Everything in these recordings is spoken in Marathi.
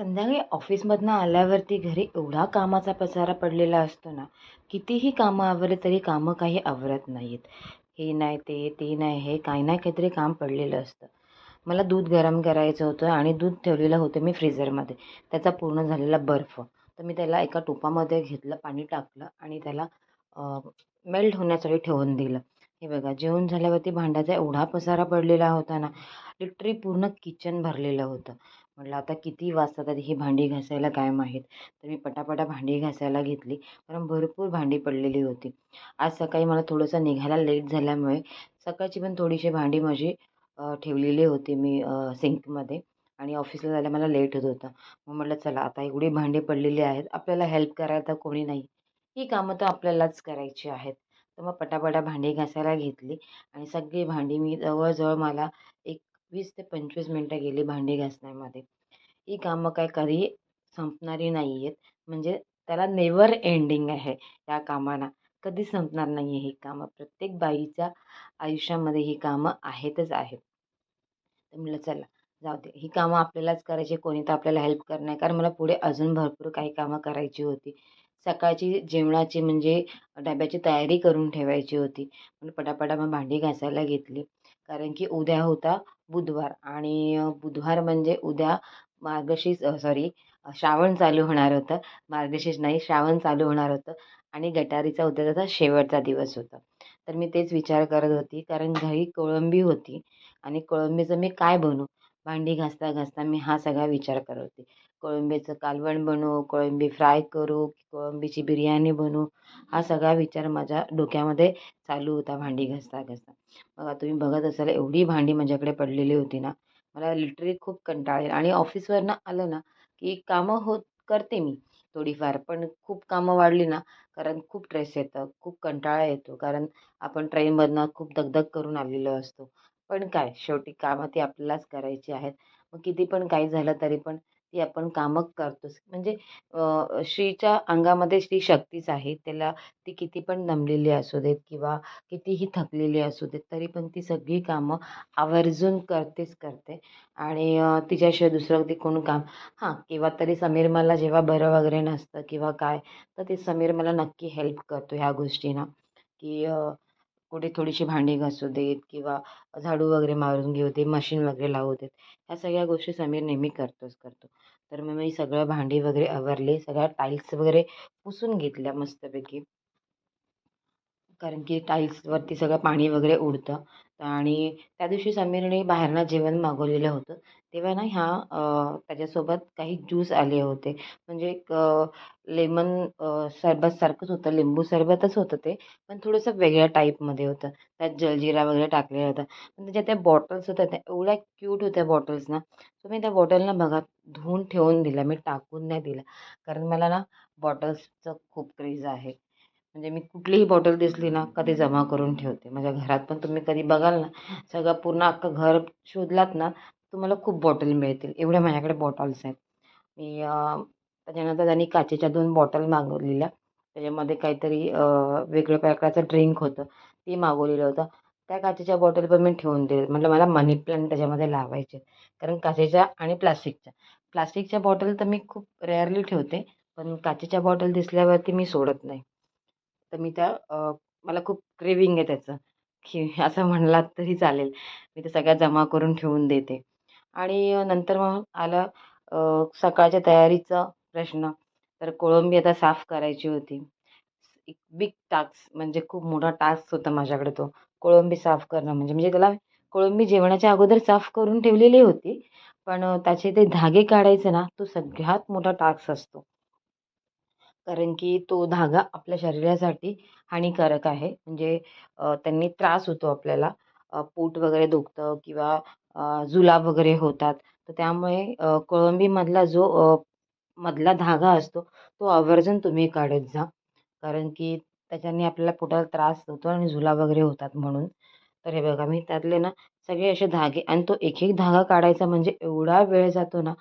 संध्याकाळी ऑफिसमधनं आल्यावरती घरी एवढा कामाचा पसारा पडलेला असतो ना कितीही कामं आवरले तरी कामं काही आवरत नाहीत. हे नाही ते ते नाही हे काही नाही काहीतरी काम पडलेलं असतं. मला दूध गरम करायचं होतं आणि दूध ठेवलेलं होतं मी फ्रीझरमध्ये. त्याचा पूर्ण झालेला बर्फ. तर मी त्याला एका टोपामध्ये घेतलं पाणी टाकलं आणि त्याला मेल्ट होण्यासाठी ठेवून दिलं. हे बघा जेवण झाल्यावरती भांड्याचा एवढा पसारा पडलेला होता ना लिटरी पूर्ण किचन भरलेलं होतं. म्हटलं आता किती वाजतात? ही भांडी घासायला काय माहीत तर मी पटापटा भांडी घासायला घेतली. कारण भरपूर भांडी पडलेली होती. आज सकाळी मला थोडंसं निघायला लेट झाल्यामुळे सकाळची पण थोडीशी भांडी माझी ठेवलेली होती मी सिंकमध्ये आणि ऑफिसला जायला मला लेट होत होतं. मग म्हटलं चला आता एवढी भांडी पडलेली आहेत. आपल्याला हेल्प करायला तर कोणी नाही. ही कामं तर आपल्यालाच करायची आहेत. तर मग पटापटा भांडी घासायला घेतली आणि सगळी भांडी मी जवळजवळ मला एक वीस ते पंचवीस मिनटं गेली भांडी घासण्यामध्ये. ही कामं काय कधी संपणारी नाही आहेत म्हणजे त्याला नेवर एंडिंग आहे या कामांना कधी संपणार नाही आहे ही कामं. प्रत्येक बाईच्या आयुष्यामध्ये ही कामं आहेतच आहेत. तर म्हटलं चला जाऊ दे. ही कामं आपल्यालाच करायची. कोणी तर आपल्याला हेल्प करणार. कारण मला पुढे अजून भरपूर काही कामं करायची होती. सकाळची जेवणाची म्हणजे डब्याची तयारी करून ठेवायची होती. म्हणून पटापटा मग भांडी घासायला घेतली. कारण की उद्या होता बुधवार आणि बुधवार म्हणजे उद्या मार्गशीर्ष सॉरी श्रावण चालू होणार होतं. मार्गशीर्ष नाही श्रावण चालू होणार होतं आणि गटारीचा उद्या त्याचा शेवटचा दिवस होता. तर मी तेच विचार करत होती कारण घरी कोळंबी होती आणि कोळंबीचं मी काय बनू भांडी घासता घासता मी हा सगळा विचार करत होते. कोळंबीचं कालवण बनवू कोळंबी फ्राय करू कोळंबीची बिर्याणी बनवू हा सगळा विचार माझ्या डोक्यामध्ये चालू होता भांडी घासता घासता. बघा तुम्ही बघत असाल एवढी भांडी माझ्याकडे पडलेली होती ना. मला लिटरली खूप कंटाळा येईल. आणि ऑफिसवरनं आलं ना की कामं होत करते मी थोडीफार पण खूप कामं वाढली ना कारण खूप स्ट्रेस येतं खूप कंटाळा येतो कारण आपण ट्रेनमधनं खूप दगदग करून आलेलो असतो. पण काय शेवटी कामं ती आपल्यालाच करायची आहेत. मग किती पण काही झालं तरी पण ती आपण कामं करतोच. म्हणजे स्त्रीच्या अंगामध्ये स्त्री शक्तीच आहे. त्याला ती किती पण दमलेली असू देत किंवा कितीही थकलेली असू देत तरी पण ती सगळी कामं आवर्जून करतेच करते. आणि तिच्याशिवाय दुसरं ते कोण काम हां किंवा तरी समीर मला जेव्हा बरं वगैरे नसतं किंवा काय तर ते समीर मला नक्की हेल्प करतो ह्या गोष्टींना. की कुठे थोडीशी भांडी घासू देत किंवा झाडू वगैरे मारून घेऊ दे मशीन वगैरे लावू देत ह्या सगळ्या गोष्टी समीर नेहमी करतोच करतो. तर मग मी सगळं भांडी वगैरे आवरले सगळ्या टाईल्स वगैरे पुसून घेतल्या मस्तपैकी. कारण की टाईल्सवरती सगळं पाणी वगैरे उडतं. आणि त्या दिवशी समीरने बाहेरनं जेवण मागवलेलं होतं. तेव्हा ना ह्या त्याच्यासोबत काही ज्यूस आले होते. म्हणजे एक लेमन सरबतसारखंच होतं. लिंबू सरबतच होतं ते. पण थोडंसं वेगळ्या टाईपमध्ये होतं. त्यात जलजिरा वगैरे टाकलेला होता. पण त्याच्या त्या बॉटल्स होत्या त्या एवढ्या क्यूट होत्या बॉटल्स ना. सो मी त्या बॉटलना बघा. धुवून ठेवून दिल्या मी टाकून नाही दिला. कारण मला ना बॉटल्सचं खूप क्रेज आहे. म्हणजे मी कुठलीही बॉटल दिसली ना कधी जमा करून ठेवते. माझ्या घरात पण तुम्ही कधी बघाल ना सगळं पूर्ण अख्खं घर शोधलात ना तुम्हाला खूप बॉटल मिळतील. एवढ्या माझ्याकडे बॉटल्स आहेत. मी त्याच्यानंतर त्यांनी काचेच्या दोन बॉटल मागवलेल्या. त्याच्यामध्ये काहीतरी वेगळ्या प्रकारचं ड्रिंक होतं ते मागवलेलं होतं. त्या काचेच्या बॉटल पण मी ठेवून दिले म्हटलं मला मनी प्लांट त्याच्यामध्ये लावायचे कारण काचेच्या आणि प्लास्टिकच्या प्लास्टिकच्या बॉटल तर मी खूप रेअरली ठेवते पण काचेच्या बॉटल दिसल्यावरती मी सोडत नाही. तर मी त्या मला खूप क्रेविंग आहे त्याचं की असं म्हणलात तरी चालेल. मी ते सगळ्या जमा करून ठेवून देते. आणि नंतर मग आलं सकाळच्या तयारीचा प्रश्न. तर कोळंबी आता साफ करायची होती. एक बिग टास्क म्हणजे खूप मोठा टास्क होता माझ्याकडे तो. कोळंबी साफ करणं म्हणजे म्हणजे त्याला कोळंबी जेवणाच्या अगोदर साफ करून ठेवलेली होती. पण त्याचे ते धागे काढायचे ना तो सगळ्यात मोठा टास्क असतो. कारण की तो धागा आपल्या शरीरासाठी हानिकारक आहे. म्हणजे त्यांनी त्रास होतो आपल्याला. पोट वगैरे दुखतं किंवा जुलाब वगैरे होतात. तर त्यामुळे कोळंबीमधला जो मधला धागा असतो तो आवर्जून तुम्ही काढत जा. कारण की त्याच्याने आपल्याला पोटाला त्रास होतो आणि जुलाब वगैरे होतात म्हणून. तर हे बघा मी त्यातले ना सगळे असे धागे आणि तो एक एक धागा काढायचा म्हणजे एवढा वेळ जातो ना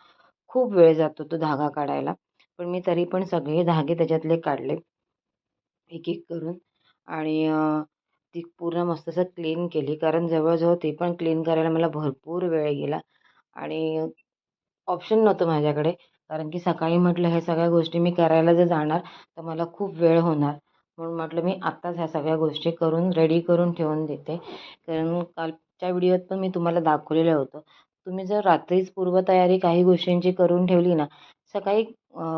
खूप वेळ जातो तो धागा काढायला. पण मी तरी पण सगळे धागे त्याच्यातले काढले. एक एक करून. आणि ती पूर्ण मस्त असं क्लीन केली. कारण जवळजवळ ते पण क्लीन करायला मला भरपूर वेळ गेला. आणि ऑप्शन नव्हतं माझ्याकडे. कारण की सकाळी म्हटलं ह्या सगळ्या गोष्टी मी करायला जर जाणार तर मला खूप वेळ होणार. म्हणून म्हटलं मी आत्ताच ह्या सगळ्या गोष्टी करून रेडी करून ठेवून देते. कारण कालच्या व्हिडिओत पण मी तुम्हाला दाखवलेलं होतं. तुम्ही जर रात्रीच पूर्वतयारी काही गोष्टींची करून ठेवली ना सकाळी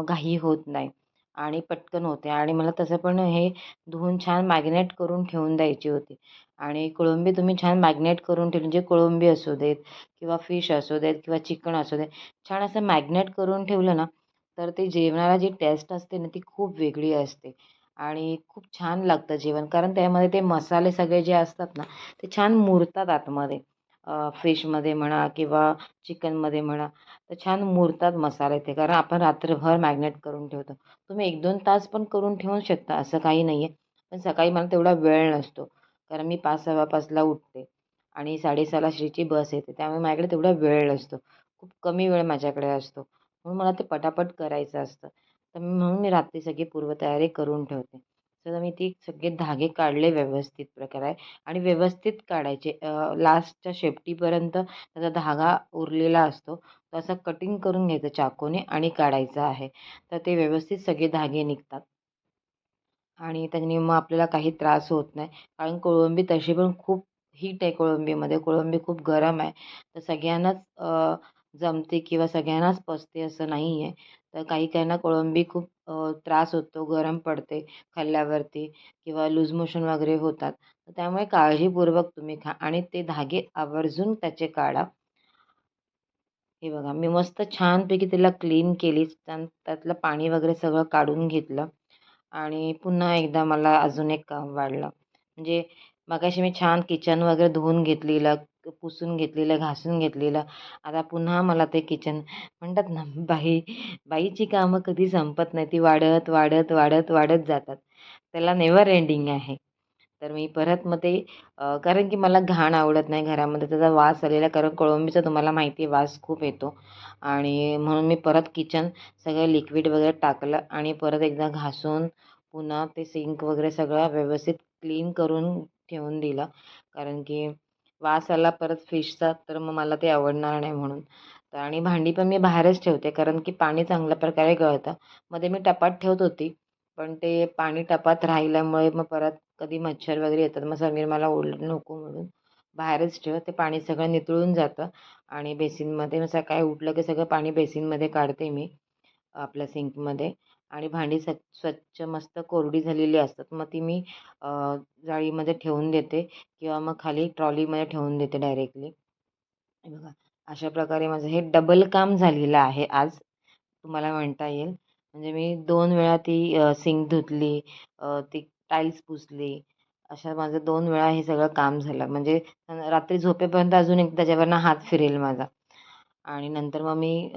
घाई होत नाही आणि पटकन होते. आणि मला तसं पण हे धुवून छान मॅग्नेट करून ठेवून द्यायची होती. आणि कोळंबी तुम्ही छान मॅग्नेट करून ठेवली म्हणजे कोळंबी असू देत किंवा फिश असू देत किंवा चिकन असू देत छान असं मॅग्नेट करून ठेवलं ना तर ते जेवणाला जी टेस्ट असते ना ती खूप वेगळी असते. आणि खूप छान लागतं जेवण कारण त्यामध्ये ते मसाले सगळे जे असतात ना ते छान मुरतात आतमध्ये. फिशमध्ये म्हणा किंवा चिकनमध्ये म्हणा तर छान मुरतात मसाले ते. कारण आपण रात्रभर मॅग्नेट करून ठेवतो. तुम्ही एक दोन तास पण करून ठेवू शकता असं काही नाही आहे पण सकाळी मला तेवढा वेळ नसतो. कारण मी पाच सव्वा पाचला उठते आणि साडेसहाला श्रीची बस येते. त्यामुळे माझ्याकडे तेवढा वेळ नसतो खूप कमी वेळ माझ्याकडे असतो. म्हणून मला ते पटापट करायचं असतं. तर म्हणून मी रात्री सगळी पूर्वतयारी करून ठेवते. तर मी ती सगळे धागे काढले व्यवस्थित प्रकारे आणि व्यवस्थित काढायचे लास्टच्या शेपटीपर्यंत त्याचा धागा उरलेला असतो तो असा कटिंग करून घ्यायचं चाकूने आणि काढायचं आहे. तर ते व्यवस्थित सगळे धागे निघतात. आणि त्याने मग आपल्याला काही त्रास होत नाही. कारण कोळंबी तशी पण खूप हीट आहे कोळंबीमध्ये. कोळंबी खूप गरम आहे. तर सगळ्यांनाच जमते किंवा सगळ्यांनाच पचते असं नाही आहे तर काही काहींना कोळंबी खूप त्रास होतो गरम पडते खाल्ल्यावरती किंवा लूज मोशन वगैरे होतात. तर त्यामुळे काळजीपूर्वक तुम्ही खा आणि ते धागे आवर्जून त्याचे काढा. हे बघा मी मस्त छानपैकी त्याला क्लीन केली त्यातलं पाणी वगैरे सगळं काढून घेतलं आणि पुन्हा एकदा मला अजून एक काम वाढलं. म्हणजे मगाशी मी छान किचन वगैरे धुवून घेतलेलं पुसून घेतलेलं घासून घेतलेलं. आता पुन्हा मला ते किचन म्हणतात ना बाई बाईची कामं कधी संपत नाही. ती वाढत वाढत वाढत वाढत जातात. त्याला नेवर एंडिंग आहे. तर मी परत मग ते कारण की मला घाण आवडत नाही घरामध्ये. त्याचा वास आलेला कारण कोळंबीचा तुम्हाला माहिती आहे वास खूप येतो. आणि म्हणून मी परत किचन सगळं लिक्विड वगैरे टाकलं आणि परत एकदा घासून पुन्हा ते सिंक वगैरे सगळं व्यवस्थित क्लीन करून ठेवून दिलं. कारण की वास आला परत फिशचा तर मग मला ते आवडणार नाही म्हणून. तर आणि भांडी पण मी बाहेरच ठेवते कारण की पाणी चांगल्या प्रकारे गळतं. मध्ये मी टपात ठेवत होती पण ते पाणी टपात राहिल्यामुळे मग परत कधी मच्छर वगैरे येतात मग समीर मला ओरडलं नको म्हणून बाहेरच ठेव ते पाणी सगळं नितळून जातं आणि बेसिनमध्ये मग सकाळी उठलं की सगळं पाणी बेसिनमध्ये काढते मी आपल्या सिंकमध्ये. आणि भांडी स स्वच्छ मस्त कोरडी झालेली असतात. मग ती मी जाळीमध्ये ठेवून देते किंवा मग खाली ट्रॉलीमध्ये ठेवून देते डायरेक्टली. बघा अशा प्रकारे माझं हे डबल काम झालेलं आहे आज. तुम्हाला म्हणता येईल. म्हणजे मी दोन वेळा ती सिंक धुतली ती टाईल्स पुसली अशा माझं दोन वेळा हे सगळं काम झालं. म्हणजे रात्री झोपेपर्यंत अजून एक त्याच्यावरनं हात फिरेल माझा. आणि नंतर मग मी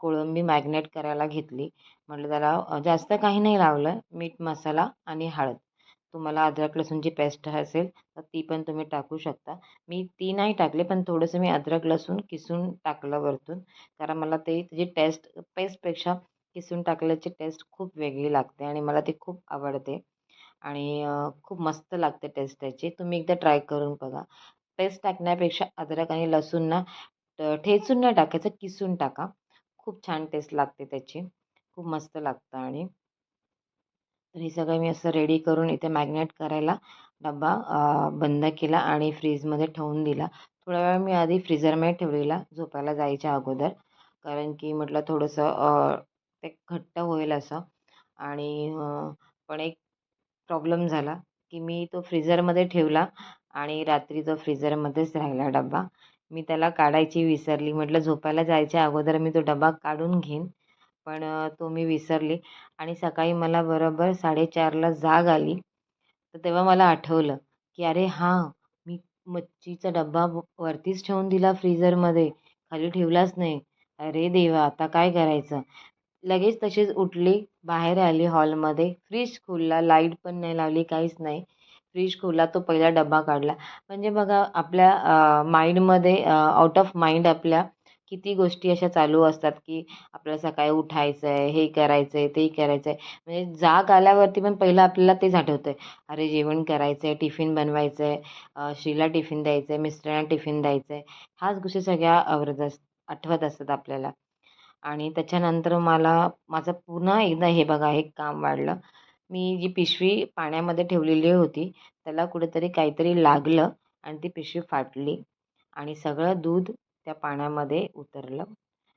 कोळंबी मॅग्नेट करायला घेतली. म्हटलं त्याला जास्त काही नाही लावलं मीठ मसाला आणि हळद. तुम्हाला अद्रक लसूणची पेस्ट असेल तर ती पण तुम्ही टाकू शकता. मी ती नाही टाकली पण थोडंसं मी अद्रक लसूण किसून टाकलं वरतून. कारण मला ते त्याची टेस्ट पेस्टपेक्षा किसून टाकल्याची टेस्ट खूप वेगळी लागते आणि मला ती खूप आवडते. आणि खूप मस्त लागते टेस्ट त्याची. तुम्ही एकदा ट्राय करून बघा. पेस्ट टाकण्यापेक्षा अद्रक आणि लसूण ना ठेचून न टाकायचं किसून टाका. खूप छान टेस्ट लागते त्याची. खूप मस्त लागतं आणि तर हे सगळं मी असं रेडी करून इथे मॅग्नेट करायला डबा बंद केला आणि फ्रीजमध्ये ठेवून दिला. थोड्या वेळ मी आधी फ्रीजरमध्ये ठेवलेला झोपायला जायच्या अगोदर. कारण की म्हटलं थोडंसं ते घट्ट होईल असं. आणि पण एक प्रॉब्लेम झाला की मी तो फ्रीजरमध्ये ठेवला आणि रात्री तो फ्रीजरमध्येच राहिला डबा मी त्याला काढायची विसरली. म्हटलं झोपायला जायच्या अगोदर मी तो डबा काढून घेईन. पण तो मी विसरली आणि सकाळी मला बरोबर साडेचारला जाग आली. तर तेव्हा मला आठवलं की अरे हां मी मच्छीचा डब्बा वरतीच ठेवून दिला फ्रीझरमध्ये. खाली ठेवलाच नाही. अरे देवा आता काय करायचं? लगेच तशीच उठली बाहेर आली हॉलमध्ये. फ्रीज खोलला लाइट पण नाही लावली काहीच नाही. फ्रीज खोलला तो पहिला डबा काढला. म्हणजे बघा आपल्या माइंडमध्ये आउट ऑफ माइंड आपल्या किती गोष्टी अशा चालू असतात की आपल्याला सकाळी उठायचं आहे हे करायचं आहे ते करायचं आहे म्हणजे जाग आल्यावरती पण पहिलं आपल्याला तेच आठवतं आहे अरे जेवण करायचं आहे टिफिन बनवायचं आहे श्रीला टिफिन द्यायचं आहे मिस्टरांना टिफिन द्यायचं आहे ह्याच गोष्टी सगळ्या आवडत अस आठवत असतात आपल्याला. आणि त्याच्यानंतर मला माझं पुन्हा एकदा हे बघा हे काम वाढलं. मी जी पिशवी पाण्यामध्ये ठेवलेली होती त्याला कुठेतरी काहीतरी लागलं आणि ती पिशवी फाटली. आणि सगळं दूध त्या पाण्यामध्ये उतरलं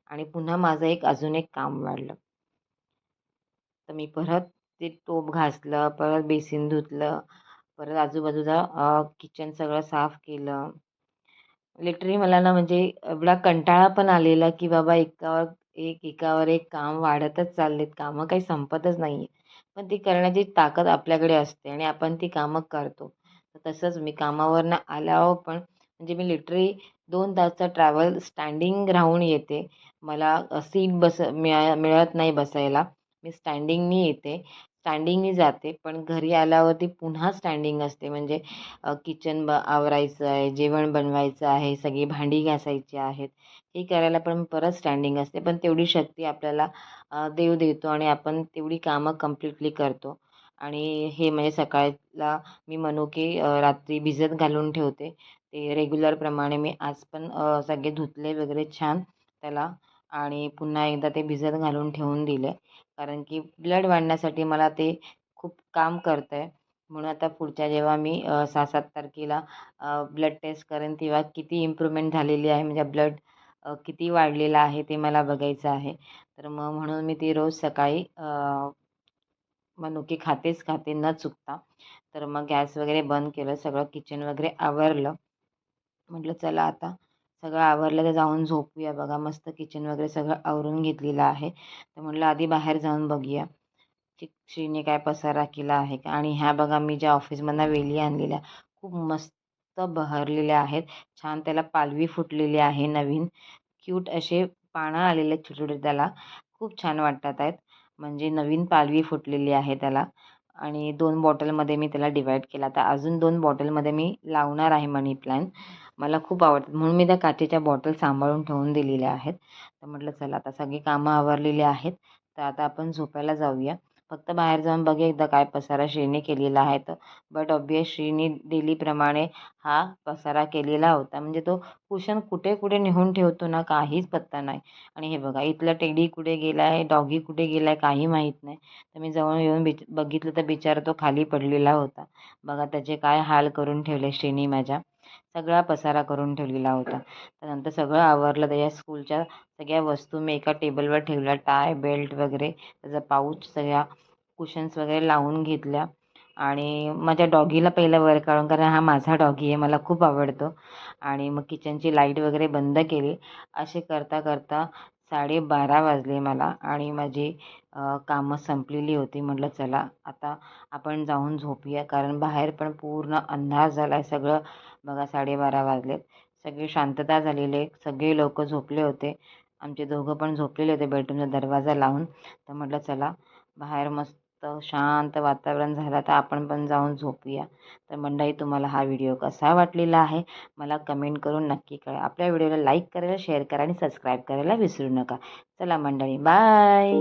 आणि पुन्हा माझं एक अजून एक काम वाढलं. तर मी परत ते टोप घासलं परत बेसिन धुतलं परत आजूबाजूचा किचन सगळं साफ केलं. लिटरली मला ना म्हणजे एवढा कंटाळा पण आलेला की बाबा एकावर एक एकावर एक काम वाढतच चाललेत. कामं काही संपतच नाही आहे पण ती करण्याची ताकद आपल्याकडे असते आणि आपण ती कामं करतो. तर तसंच मी कामावरनं आल्यावर पण म्हणजे मी लिटरी दोन तासचा ट्रॅव्हल स्टँडिंग राहून येते. मला सीट बस मिळा मिळत नाही बसायला. मी स्टँडिंगनी येते. स्टँडिंगनी जाते पण घरी आल्यावरती पुन्हा स्टँडिंग असते. म्हणजे किचन ब आवरायचं आहे जेवण बनवायचं आहे सगळी भांडी घासायची आहेत. हे करायला पण परत स्टँडिंग असते. पण तेवढी शक्ती आपल्याला देव देतो आणि आपण तेवढी कामं कम्प्लिटली करतो. आणि हे म्हणजे सकाळला मी मनुके रात्री भिजत घालून ठेवते. ते रेग्युलरप्रमाणे मी आज पण सगळे धुतले वगैरे छान त्याला आणि पुन्हा एकदा ते भिजत घालून ठेवून दिले. कारण की ब्लड वाढण्यासाठी मला ते खूप काम करतं आहे म्हणून आता पुढच्या जेव्हा मी सहा सात तारखेला ब्लड टेस्ट करेन तेव्हा किती इम्प्रूव्हमेंट झालेली आहे म्हणजे ब्लड किती वाढलेलं आहे ते मला बघायचं आहे. तर मग म्हणून मी ती रोज सकाळी मनुके खातेच खाते न चुकता. तर मग गॅस वगैरे बंद केलं सगळं किचन वगैरे आवरलं. म्हटलं चला आता सगळं आवरलं तर जाऊन झोपूया बघा मस्त किचन वगैरे सगळं आवरून घेतलेलं आहे. तर म्हटलं आधी बाहेर जाऊन बघूया श्रीने काय पसारा केला आहे का? आणि ह्या बघा मी ज्या ऑफिसमधनं वेली आणलेल्या खूप मस्त बहरलेल्या आहेत. छान त्याला पालवी फुटलेली आहे नवीन. क्यूट असे पानं आलेले छोटे छोटे त्याला. खूप छान वाटतात आहेत. म्हणजे नवीन पालवी फुटलेली आहे त्याला. आणि दोन बॉटलमध्ये मी त्याला डिवाईड केला. आता अजून दोन बॉटलमध्ये मी लावणार आहे मनी प्लॅन मला खूप आवडतात. म्हणून मी त्या काचेच्या बॉटल सांभाळून ठेवून दिलेल्या आहेत. तर म्हटलं चला आता सगळी कामं आवरलेली आहेत. तर आता आपण झोपायला जाऊया. फक्त बाहेर जाऊन बघे एकदा काय पसारा श्रीने केलेला आहे तर. बट ऑबियस श्रीने डेलीप्रमाणे हा पसारा केलेला होता. म्हणजे तो कुशन कुठे कुठे नेऊन ठेवतो ना काहीच पत्ता नाही. आणि हे बघा इथलं टेडी कुठे गेला आहे डॉगी कुठे गेला आहे काही माहीत नाही. तर मी जवळ येऊन बिच बघितलं तर बिचारा तो खाली पडलेला होता. बघा त्याचे काय हाल करून ठेवले श्रीनी माझ्या. सगळा पसारा करून ठेवलेला होता. त्यानंतर सगळं आवरलं त्याच्या स्कूलच्या सगळ्या वस्तू मी एका टेबलवर ठेवल्या. टाय बेल्ट वगैरे. त्याचा पाऊच सगळ्या कुशन्स वगैरे लावून घेतल्या. आणि माझ्या डॉगीला पहिलं वर काढून कारण हा माझा डॉगी आहे मला खूप आवडतो. आणि मग किचनची लाइट वगैरे बंद केली. असे करता करता साडेबारा वाजले मला आणि माझी कामं संपलेली होती. म्हटलं चला आता आपण जाऊन झोपूया. कारण बाहेर पण पूर्ण अंधार झाला आहे सगळं. बघा साडेबारा वाजलेत. सगळी शांतता झालेली. आहे सगळे लोक झोपले होते. आमचे दोघं पण झोपलेले होते बेडरूमचा दरवाजा लावून. तर म्हटलं चला बाहेर मस्त शांत वातावरण झालं तर आपण पण जाऊन झोपूया. तर मंडळी तुम्हाला हा व्हिडिओ कसा वाटलेला आहे? मला कमेंट करून नक्की कळा आपल्या व्हिडिओला लाईक करायला शेअर करा आणि सबस्क्राईब करायला विसरू नका. चला मंडळी बाय!